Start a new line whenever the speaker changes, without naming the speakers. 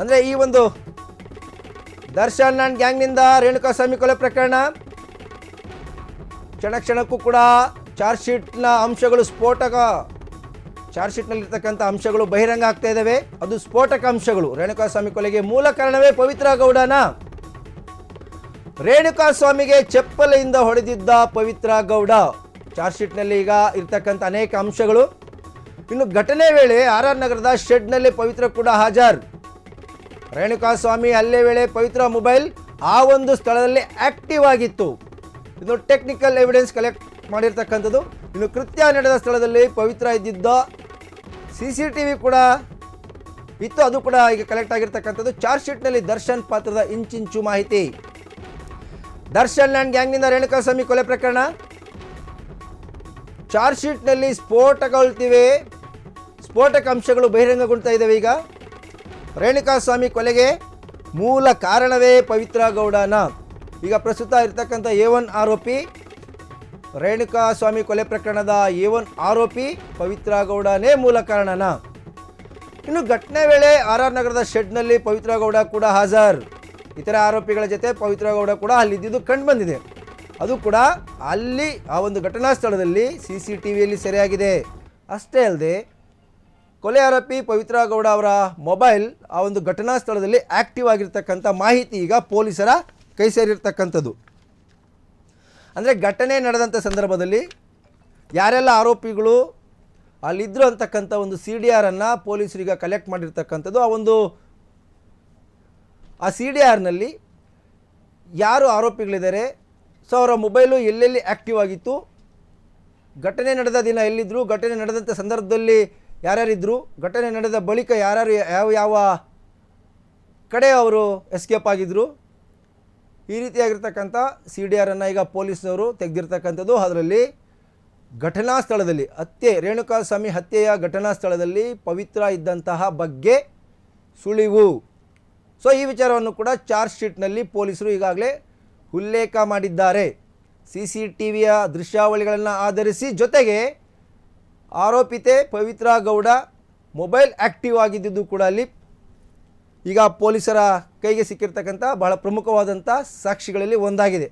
ಅಂದರೆ ಈ ಒಂದು ದರ್ಶನ್ನಿಂದ ಗ್ಯಾಂಗ್ನಿಂದ ರೇಣುಕಾಸ್ವಾಮಿ ಕೊಲೆ ಪ್ರಕರಣ. ಕ್ಷಣ ಕ್ಷಣಕ್ಕೂ ಕೂಡ ಚಾರ್ಜ್ ಶೀಟ್ನ ಅಂಶಗಳು ಸ್ಫೋಟಕ, ಚಾರ್ಜ್ ಶೀಟ್ನಲ್ಲಿರ್ತಕ್ಕಂಥ ಅಂಶಗಳು ಬಹಿರಂಗ ಆಗ್ತಾ ಇದ್ದಾವೆ ಅದು ಸ್ಫೋಟಕ ಅಂಶಗಳು. ರೇಣುಕಾ ಸ್ವಾಮಿ ಕೊಲೆಗೆ ಮೂಲ ಕಾರಣವೇ ಪವಿತ್ರ ಗೌಡನ. ರೇಣುಕಾ ಸ್ವಾಮಿಗೆ ಚಪ್ಪಲೆಯಿಂದ ಹೊಡೆದಿದ್ದ ಪವಿತ್ರ ಗೌಡ. ಚಾರ್ಜ್ ಶೀಟ್ನಲ್ಲಿ ಈಗ ಇರ್ತಕ್ಕಂಥ ಅನೇಕ ಅಂಶಗಳು. ಇನ್ನು ಘಟನೆ ವೇಳೆ ಆರ್ ಆರ್ ನಗರದ ಶೆಡ್ನಲ್ಲಿ ಪವಿತ್ರ ಕೂಡ ಹಾಜರ್. ರೇಣುಕಾಸ್ವಾಮಿ ಹಲ್ಲೆ ವೇಳೆ ಪವಿತ್ರ ಮೊಬೈಲ್ ಆ ಒಂದು ಸ್ಥಳದಲ್ಲಿ ಆಕ್ಟಿವ್ ಆಗಿತ್ತು. ಇದು ಟೆಕ್ನಿಕಲ್ ಎವಿಡೆನ್ಸ್ ಕಲೆಕ್ಟ್ ಮಾಡಿರ್ತಕ್ಕಂಥದ್ದು. ಇನ್ನು ಕೃತ್ಯ ನಡೆದ ಸ್ಥಳದಲ್ಲಿ ಪವಿತ್ರ ಇದ್ದಿದ್ದ ಸಿ ಸಿ ಟಿ ವಿ ಕೂಡ ಇತ್ತು. ಅದು ಕೂಡ ಈಗ ಕಲೆಕ್ಟ್ ಆಗಿರ್ತಕ್ಕಂಥದ್ದು. ಚಾರ್ಜ್ ಶೀಟ್ನಲ್ಲಿ ದರ್ಶನ್ ಪಾತ್ರದ ಇಂಚಿಂಚು ಮಾಹಿತಿ. ದರ್ಶನ್ ಆ್ಯಂಡ್ ಗ್ಯಾಂಗ್ನಿಂದ ರೇಣುಕಾಸ್ವಾಮಿ ಕೊಲೆ ಪ್ರಕರಣ. ಚಾರ್ಜ್ ಶೀಟ್ನಲ್ಲಿ ಸ್ಫೋಟಗೊಳ್ತಿವೆ. ಸ್ಫೋಟಕ ಅಂಶಗಳು ಬಹಿರಂಗಗೊಳ್ತಾ ಇದ್ದಾವೆ ಈಗ. ರೇಣುಕಾಸ್ವಾಮಿ ಕೊಲೆಗೆ ಮೂಲ ಕಾರಣವೇ ಪವಿತ್ರ ಗೌಡನ. ಈಗ ಪ್ರಸ್ತುತ ಇರತಕ್ಕಂಥ ಎ ಒನ್ ಆರೋಪಿ ರೇಣುಕಾಸ್ವಾಮಿ ಕೊಲೆ ಪ್ರಕರಣದ ಎ ಒನ್ ಆರೋಪಿ ಪವಿತ್ರ ಗೌಡನೇ ಮೂಲ ಕಾರಣನ. ಇನ್ನು ಘಟನೆ ವೇಳೆ ಆರ್ ಆರ್ ನಗರದ ಶೆಡ್ನಲ್ಲಿ ಪವಿತ್ರ ಗೌಡ ಕೂಡ ಹಾಜರ್. ಇತರ ಆರೋಪಿಗಳ ಜೊತೆ ಪವಿತ್ರ ಗೌಡ ಕೂಡ ಇದ್ದಿದ್ದು ಕಂಡು ಬಂದಿದೆ. ಅದು ಕೂಡ ಅಲ್ಲಿ ಆ ಒಂದು ಘಟನಾ ಸ್ಥಳದಲ್ಲಿ ಸಿ ಸಿ ಟಿ ವಿಯಲ್ಲಿ ಸೆರೆಯಾಗಿದೆ. ಅಷ್ಟೇ ಅಲ್ಲದೆ ಕೊಲೆ ಆರೋಪಿ ಪವಿತ್ರ ಗೌಡ ಅವರ ಮೊಬೈಲ್ ಆ ಒಂದು ಘಟನಾ ಸ್ಥಳದಲ್ಲಿ ಆಕ್ಟಿವ್ ಆಗಿರ್ತಕ್ಕಂಥ ಮಾಹಿತಿ ಈಗ ಪೊಲೀಸರ ಕೈ ಸೇರಿರ್ತಕ್ಕಂಥದ್ದು. ಅಂದರೆ ಘಟನೆ ನಡೆದಂಥ ಸಂದರ್ಭದಲ್ಲಿ ಯಾರೆಲ್ಲ ಆರೋಪಿಗಳು ಅಲ್ಲಿದ್ದರು ಅಂತಕ್ಕಂಥ ಒಂದು ಸಿ ಡಿ ಆರನ್ನು ಪೊಲೀಸರಿಗೆ ಕಲೆಕ್ಟ್ ಮಾಡಿರ್ತಕ್ಕಂಥದ್ದು. ಆ ಒಂದು ಆ ಸಿ ಡಿ ಆರ್ನಲ್ಲಿ ಯಾರು ಆರೋಪಿಗಳಿದ್ದಾರೆ? ಸೊ ಅವರ ಮೊಬೈಲು ಎಲ್ಲೆಲ್ಲಿ ಆ್ಯಕ್ಟಿವ್ ಆಗಿತ್ತು? ಘಟನೆ ನಡೆದ ದಿನ ಎಲ್ಲಿದ್ದರು ಘಟನೆ ನಡೆದಂಥ ಸಂದರ್ಭದಲ್ಲಿ ಯಾರ್ಯಾರಿದ್ದರು ಘಟನೆ ನಡೆದ ಬಳಿಕ ಯಾರ್ಯಾರು ಯಾವ ಯಾವ ಕಡೆ ಅವರು ಎಸ್ಕೇಪ್ ಆಗಿದ್ದರು ಈ ರೀತಿಯಾಗಿರ್ತಕ್ಕಂಥ ಸಿ ಡಿ ಆರನ್ನು ಈಗ ಪೊಲೀಸ್ನವರು ತೆಗೆದಿರ್ತಕ್ಕಂಥದ್ದು ಅದರಲ್ಲಿ ಘಟನಾ ಸ್ಥಳದಲ್ಲಿ, ಹತ್ಯೆ, ರೇಣುಕಾಸ್ವಾಮಿ ಹತ್ಯೆಯ ಘಟನಾ ಸ್ಥಳದಲ್ಲಿ ಪವಿತ್ರ ಇದ್ದಂತಹ ಬಗ್ಗೆ ಸುಳಿವು. ಸೊ ಈ ವಿಚಾರವನ್ನು ಕೂಡ ಚಾರ್ಜ್ ಶೀಟ್ನಲ್ಲಿ ಪೊಲೀಸರು ಈಗಾಗಲೇ ಉಲ್ಲೇಖ ಮಾಡಿದ್ದಾರೆ. ಸಿ ಸಿ ಟಿ ವಿಯ ದೃಶ್ಯಾವಳಿಗಳನ್ನು ಆಧರಿಸಿ ಜೊತೆಗೆ ಆರೋಪಿತೆ ಪವಿತ್ರ ಗೌಡ ಮೊಬೈಲ್ ಆ್ಯಕ್ಟಿವ್ ಆಗಿದ್ದುದು ಕೂಡ ಅಲ್ಲಿ. ಈಗ ಪೊಲೀಸರ ಕೈಗೆ ಸಿಕ್ಕಿರ್ತಕ್ಕಂಥ ಬಹಳ ಪ್ರಮುಖವಾದಂಥ ಸಾಕ್ಷಿಗಳಲ್ಲಿ ಒಂದಾಗಿದೆ.